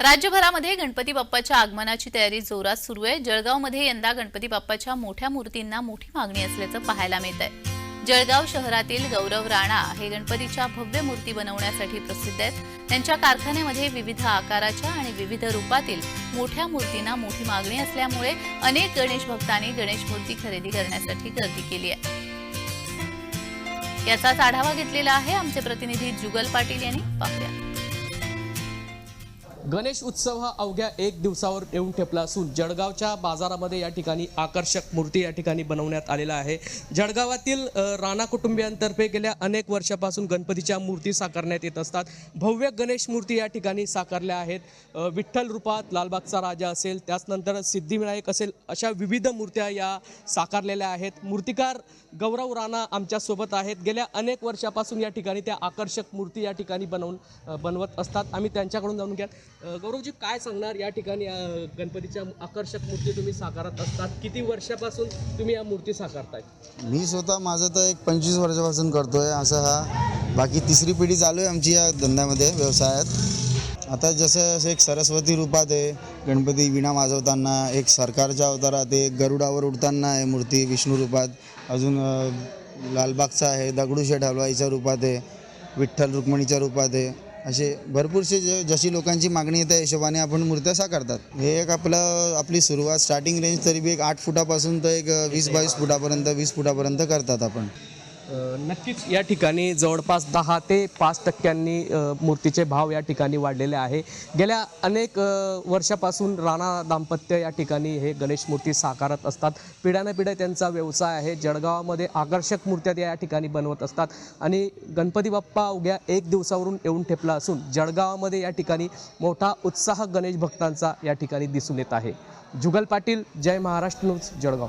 राज्यभरामध्ये गणपती बाप्पाच्या आगमनाची तयारी जोरात सुरू आहे. जळगावमध्ये यंदा गणपती बाप्पाच्या मोठ्या मूर्तींना मोठी मागणी असल्याचं पाहायला मिळत आहे. जळगाव शहरातील गौरव राणा हे गणपतीच्या भव्य मूर्ती बनवण्यासाठी प्रसिद्ध आहेत. त्यांच्या कारखान्यामध्ये विविध आकाराच्या आणि विविध रूपातील मोठ्या मूर्तींना मोठी मागणी असल्यामुळे अनेक गणेश भक्तांनी गणेश मूर्ती खरेदी करण्यासाठी गर्दी केली आहे. याचाच आढावा घेतलेला आहे आमचे प्रतिनिधी जुगल पाटील यांनी. पाहूया. गणेश उत्सव हा अवघ्या एक दिवसावर येऊन ठेपला असून जळगावच्या बाजारामध्ये या ठिकाणी आकर्षक मूर्ती या ठिकाणी बनवण्यात आलेला आहे. जळगावातील राणा कुटुंबियांतर्फे गेल्या अनेक वर्षापासून गणपतीच्या मूर्ती साकारण्यात येत असतात. भव्य गणेश मूर्ती या ठिकाणी साकारल्या आहेत. विठ्ठल रूपात लालबागचा राजा असेल त्याचनंतर सिद्धिविनायक असेल अशा विविध मूर्त्या या साकारलेल्या आहेत. मूर्तिकार गौरव राणा आमच्यासोबत आहेत. गेल्या अनेक वर्षापासून या ठिकाणी त्या आकर्षक मूर्ती या ठिकाणी बनवून बनवत असतात. आम्ही त्यांच्याकडून जाणून घ्या गौरवजी काय सांगणार या ठिकाणी गणपतीच्या आकर्षक मूर्ती तुम्ही साकारत असतात? किती वर्षापासून तुम्ही या मूर्ती साकारताय? मी स्वतः माझं तर एक पंचवीस वर्षापासून करतोय असं हा. बाकी तिसरी पिढी चालू आहे आमची या धंद्यामध्ये व्यवसायात. आता जसं असं एक सरस्वती रूपात आहे गणपती विणा वाजवताना एक सरकारच्या अवतारात एक गरुडावर उडताना आहे मूर्ती विष्णू रूपात. अजून लालबागचा आहे दगडूशेठ हलवाईच्या रूपात आहे विठ्ठल रुक्मिणीच्या रूपात आहे. असे भरपूरसे जे जशी लोकांची मागणी आहे त्या हिशोबाने आपण मूर्त्या साकारतात हे एक आपलं आपली सुरुवात स्टार्टिंग रेंज तरी बी एक आठ फुटापासून तर एक वीस बावीस फुटापर्यंत वीस फुटापर्यंत करतात आपण. नक्कीच या ठिकाणी जवळपास दहा ते पाच टक्क्यांनी मूर्तीचे भाव या ठिकाणी वाढलेले आहे. गेल्या अनेक वर्षापासून राणा दाम्पत्य या ठिकाणी हे गणेश मूर्ती साकारत असतात. पिढ्यानपिढ्या त्यांचा व्यवसाय आहे. जळगावामध्ये आकर्षक मूर्त्या त्या या ठिकाणी बनवत असतात. आणि गणपती बाप्पा उद्या एक दिवसावरून येऊन ठेपला असून जळगावामध्ये या ठिकाणी मोठा उत्साह गणेश भक्तांचा या ठिकाणी दिसून येत आहे. जुगल पाटील जय महाराष्ट्र न्यूज जळगाव.